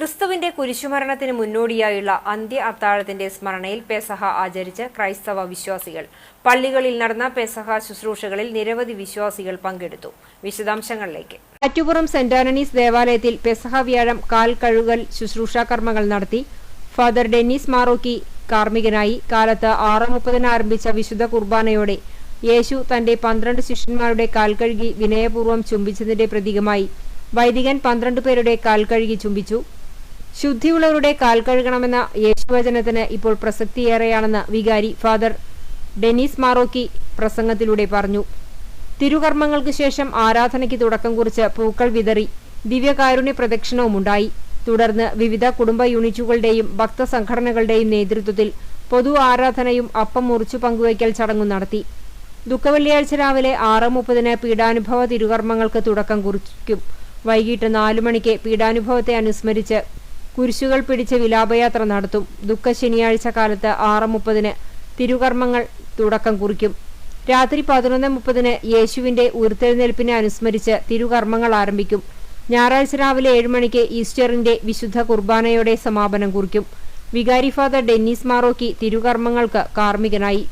ക്രിസ്തുവിന്റെ കുരിശുമരണത്തിന് മുന്നോടിയായുള്ള അന്ത്യ അത്താഴത്തിന്റെ സ്മരണയിൽ പെസഹ ആചരിച്ച ക്രൈസ്തവ വിശ്വാസികൾ. പള്ളികളിൽ നടന്ന പെസഹ ശുശ്രൂഷകളിൽ നിരവധി വിശ്വാസികൾ പങ്കെടുത്തു. വിശദാംശങ്ങളിലേക്ക്. ആറ്റുപുറം സെന്റ് ആന്റണീസ് ദേവാലയത്തിൽ പെസഹ വ്യാഴം കാൽ കഴുകൽ ശുശ്രൂഷാ കർമ്മങ്ങൾ നടത്തി ഫാദർ ഡെന്നിസ് മാറോക്കി കാർമ്മികനായി കാലത്ത് ആറ് മുപ്പതിന് ആരംഭിച്ച വിശുദ്ധ കുർബാനയോടെ യേശു തന്റെ പന്ത്രണ്ട് ശിഷ്യന്മാരുടെ കാൽ കഴുകി വിനയപൂർവം ചുംബിച്ചതിന്റെ പ്രതീകമായി വൈദികൻ പന്ത്രണ്ട് പേരുടെ കാൽ കഴുകി ചുംബിച്ചു. ശുദ്ധിയുള്ളവരുടെ കാൽ കഴുകണമെന്ന യേശുവചനത്തിന് ഇപ്പോൾ പ്രസക്തിയേറെയാണെന്ന് വികാരി ഫാദർ ഡെനീസ് മാറോക്കി പ്രസംഗത്തിലൂടെ പറഞ്ഞു. തിരുകർമ്മങ്ങൾക്ക് ശേഷം ആരാധനയ്ക്ക് തുടക്കം കുറിച്ച് പൂക്കൾ വിതറി ദിവ്യകാരുണ്യ പ്രദക്ഷിണവുമുണ്ടായി. തുടർന്ന് വിവിധ കുടുംബ യൂണിറ്റുകളുടെയും ഭക്തസംഘടനകളുടെയും നേതൃത്വത്തിൽ പൊതു ആരാധനയും അപ്പം മുറിച്ചു പങ്കുവയ്ക്കൽ ചടങ്ങും നടത്തി. ദുഃഖവെള്ളിയാഴ്ച രാവിലെ ആറ് മുപ്പതിന് പീഡാനുഭവ തിരുകർമ്മങ്ങൾക്ക് തുടക്കം കുറിക്കും. വൈകിട്ട് നാലു മണിക്ക് പീഡാനുഭവത്തെ അനുസ്മരിച്ച് കുരിശുകൾ പിടിച്ച് വിലാപയാത്ര നടത്തും. ദുഃഖ ശനിയാഴ്ച കാലത്ത് ആറ് മുപ്പതിന് തിരുകർമ്മങ്ങൾ തുടക്കം കുറിക്കും. രാത്രി പതിനൊന്ന് മുപ്പതിന് യേശുവിന്റെ ഉയർത്തെഴുന്നേൽപ്പിനെ അനുസ്മരിച്ച് തിരുകർമ്മങ്ങൾ ആരംഭിക്കും. ഞായറാഴ്ച രാവിലെ ഏഴ് മണിക്ക് ഈസ്റ്ററിന്റെ വിശുദ്ധ കുർബാനയോടെ സമാപനം കുറിക്കും. വികാരി ഫാദർ ഡെന്നീസ് മാറോക്കി തിരുകർമ്മങ്ങൾക്ക് കാർമ്മികനായി.